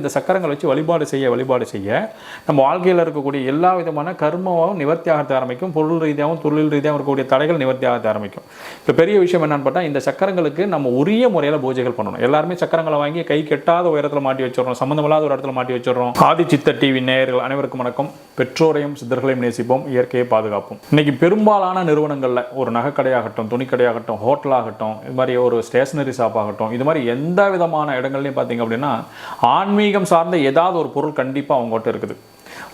இந்த சக்கரங்கள் வச்சு வழிபாடு செய்ய வழிபாடு செய்ய நம்ம வாழ்க்கையில் இருக்கக்கூடிய எல்லா விதமான கர்மமும் நிவர்த்தி ஆக ஆரம்பிக்கும். பொருள் ரீதியாகவும் தொழில் ரீதியாகவும் இருக்கக்கூடிய தடைகள் நிவர்த்தி ஆக ஆரம்பிக்கும். இப்போ பெரிய விஷயம் என்னன்னு பார்த்தா இந்த சக்கரங்களுக்கு நம்ம உரிய முறையில் பூஜைகள் பண்ணணும். எல்லாருமே சக்கரங்களை வாங்கி கை கெட்டாத உயரத்தில் மாட்டி வச்சிடறோம் சம்மந்தமில்லாத ஒரு இடத்துல மாட்டி வச்சிடறோம். ஆதி சித்த டிவி நேயர்கள் அனைவருக்கும் வணக்கம். பெற்றோரையும் சித்தர்களையும் நேசிப்போம். இயற்கையை பாதுகாப்போம். இன்னைக்கு பெரும்பாலான நிறுவனங்களில் ஒரு நகைக்கடையாகட்டும் துணிக்கடையாகட்டும் ஹோட்டலாகட்டும் இது மாதிரி ஒரு ஸ்டேஷனரி ஷாப் ஆகட்டும் இது மாதிரி எந்த விதமான இடங்கள்லையும் பார்த்தீங்க அப்படின்னா ஆன்மீக ஆன்மீகம் சார்ந்த ஏதாவது ஒரு பொருள் கண்டிப்பாக அவங்ககிட்ட இருக்குது.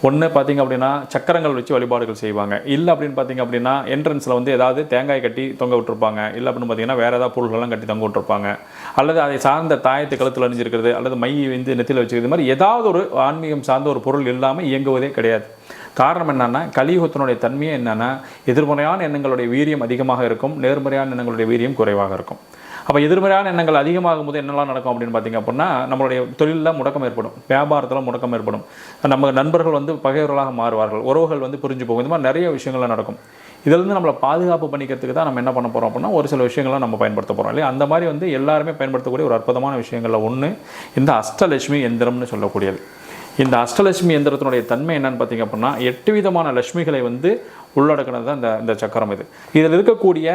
ஒன்று பார்த்தீங்க அப்படின்னா சக்கரங்கள் வச்சு வழிபாடுகள் செய்வாங்க. இல்லை அப்படின்னு பார்த்தீங்க அப்படின்னா என்ட்ரன்ஸில் வந்து ஏதாவது தேங்காய் கட்டி தொங்க விட்டுருப்பாங்க. இல்லை அப்படின்னு பார்த்தீங்கன்னா வேறு ஏதாவது பொருள்கள்லாம் கட்டி தொங்க விட்டுருப்பாங்க. அல்லது அதை சார்ந்த தாயத்தை கழுத்தில் அணிஞ்சிருக்கிறது அல்லது மை வந்து நெத்தியில் வச்சுக்கிறது இது மாதிரி ஏதாவது ஒரு ஆன்மீகம் சார்ந்த ஒரு பொருள் இல்லாமல் இயங்குவதே கிடையாது. காரணம் என்னென்னா கலியுகத்தினுடைய தன்மையே என்னென்னா எதிர்மறையான எண்ணங்களுடைய வீரியம் அதிகமாக இருக்கும் நேர்மறையான எண்ணங்களுடைய வீரியம் குறைவாக இருக்கும். அப்போ எதிர்மறையான எண்ணங்கள் அதிகமாகும் போது என்னெல்லாம் நடக்கும் அப்படின்னு பார்த்தீங்க அப்படின்னா நம்மளுடைய தொழிலில் முடக்கம் ஏற்படும் வியாபாரத்தில் முடக்கம் ஏற்படும். நம்ம நண்பர்கள் வந்து பகைவர்களாக மாறுவார்கள் உறவுகள் வந்து புரிஞ்சு போகும். இந்த மாதிரி நிறைய விஷயங்கள்லாம் நடக்கும். இதிலிருந்து நம்மளை பாதுகாப்பு பண்ணிக்கிறதுக்கு தான் நம்ம என்ன பண்ண போகிறோம் அப்படின்னா ஒரு சில விஷயங்களை நம்ம பயன்படுத்த போகிறோம் இல்லையா? அந்த மாதிரி வந்து எல்லாருமே பயன்படுத்தக்கூடிய ஒரு அற்புதமான விஷயங்களில் ஒன்று இந்த அஷ்டலட்சுமி எந்திரம்னு சொல்லக்கூடியது. இந்த அஷ்டலட்சுமி எந்திரத்தினுடைய தன்மை என்னன்னு பார்த்தீங்க அப்படின்னா எட்டு விதமான லட்சுமிகளை வந்து உள்ளடக்கினது தான் இந்த இந்த சக்கரம் இது. இதில் இருக்கக்கூடிய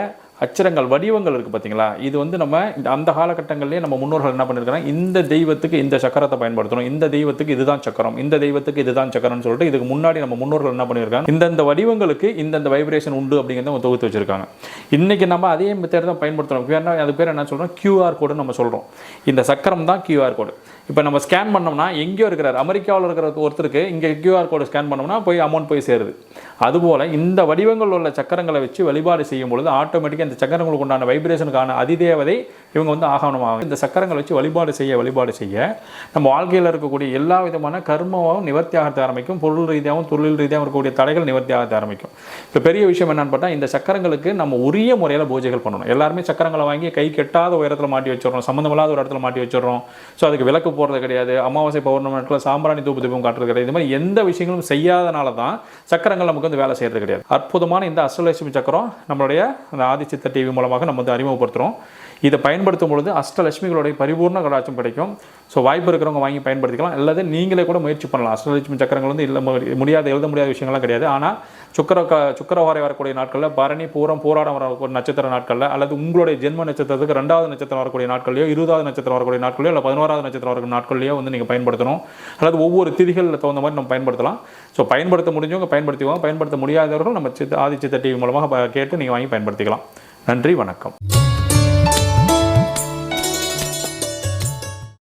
அச்சரங்கள் வடிவங்கள் இருக்குது பார்த்தீங்களா இது வந்து நம்ம இந்த அந்த காலகட்டங்கள்லேயே நம்ம முன்னோர்கள் என்ன பண்ணியிருக்காங்க இந்த தெய்வத்துக்கு இந்த சக்கரத்தை பயன்படுத்தணும் இந்த தெய்வத்துக்கு இதுதான் சக்கரம் இந்த தெய்வத்துக்கு இதுதான் சக்கரம்னு சொல்லிட்டு இதுக்கு முன்னாடி நம்ம முன்னோர்கள் என்ன பண்ணியிருக்காங்க இந்தந்த வடிவங்களுக்கு இந்தந்த வைப்ரேஷன் உண்டு அப்படிங்கிறத அவங்க தொகுத்து வச்சுருக்காங்க. இன்றைக்கி நம்ம அதே மெத்தட் தான் பயன்படுத்துகிறோம் வேணா அது பேர் என்ன சொல்கிறோம் கியூஆர் கோடு நம்ம சொல்கிறோம் இந்த சக்கரம் தான் கியூஆர் கோடு இப்போ நம்ம ஸ்கேன் பண்ணோம்னா எங்கேயோ இருக்கிறார் அமெரிக்காவில் இருக்கிற ஒருத்தருக்கு இங்கே கியூஆர் கோடு ஸ்கேன் பண்ணோம்னா போய் அமௌண்ட் போய் சேருது. அதுபோல் இந்த வடிவங்கள் உள்ள சக்கரங்களை வச்சு வழிபாடு செய்யும் பொழுது ஆட்டோமேட்டிக்காக இந்த சக்கரங்களுக்கு உண்டான வைப்ரேஷனுக்கான அதிதேவதை இவங்க வந்து ஆகணுமாகும் இந்த சக்கரங்களை வச்சு வழிபாடு செய்ய வழிபாடு செய்ய நம்ம வாழ்க்கையில் இருக்கக்கூடிய எல்லா விதமான கர்மமும் நிவர்த்தி ஆகிறது ஆரம்பிக்கும். பொருள் ரீதியாகவும் தொழில் ரீதியாகவும் இருக்கக்கூடிய தடைகள் நிவர்த்தி ஆகிறது ஆரம்பிக்கும். இப்போ பெரிய விஷயம் என்னன்னு பார்த்தா இந்த சக்கரங்களுக்கு நம்ம உரிய முறையில் பூஜைகள் பண்ணணும். எல்லாருமே சக்கரங்களை வாங்கி கை கெட்டாத உயரத்தில் மாட்டி வச்சிடறோம். சம்மந்தமில்லாத ஒரு இடத்துல மாட்டி வச்சிடறோம். ஸோ அதுக்கு விளக்கு போடுறது கிடையாது. அமாவாசை பௌர்ணமி நேரத்தில் சாம்பிராணி தூப்பு தீபம் காட்டுறது கிடையாது. இது மாதிரி எந்த விஷயங்களும் செய்யாதனால தான் சக்கரங்கள் நமக்கு வந்து வேலை செய்கிறது கிடையாது. அற்புதமான இந்த அஷ்டலட்சுமி சக்கரம் நம்மளுடைய அந்த ஆதிச்சி ஆதிச்சித்த டிவி மூலமாக நம்ம வந்து அறிமுகப்படுத்துகிறோம் இதை பயன்படுத்தும் பொழுது அஷ்டலட்சுமிகளுடைய பரிபூர்ண கடாட்சம் கிடைக்கும். ஸோ வாய்ப்பு இருக்கிறவங்க வாங்கி பயன்படுத்திக்கலாம். அல்லது நீங்களே கூட முயற்சி பண்ணலாம். அஷ்டலட்சுமி சக்கரங்கள் வந்து இல்லை முடியாத எழுத முடியாத விஷயங்கள்லாம் கிடையாது. ஆனால் சுக்கர க சுக்கரவாரை வரக்கூடிய நாட்களில் பரணி பூரம் போராடம் வரக்கூடிய நட்சத்திர நாட்களில் அல்லது உங்களுடைய ஜென்ம நட்சத்திரத்துக்கு ரெண்டாவது நட்சத்திரம் வரக்கூடிய நாட்களையோ இருபதாவது நட்சத்திரம் வரக்கூடிய நாட்களையோ இல்லை பதினோராவது நட்சத்திரம் வரக்கூடிய நாட்களையோ வந்து நீங்கள் பயன்படுத்தணும். அல்லது ஒவ்வொரு திதிகளில் தகுந்த மாதிரி நம்ம பயன்படுத்தலாம். ஸோ பயன்படுத்த முடிஞ்சவங்க பயன்படுத்திக்குவாங்க பயன்படுத்த முடியாதவர்கள் நம்ம சித்த ஆதிச்சித்த டிவி மூலமாக கேட்டு நீங்கள் வாங்கி பயன்படுத்திக்கலாம். நன்றி வணக்கம்.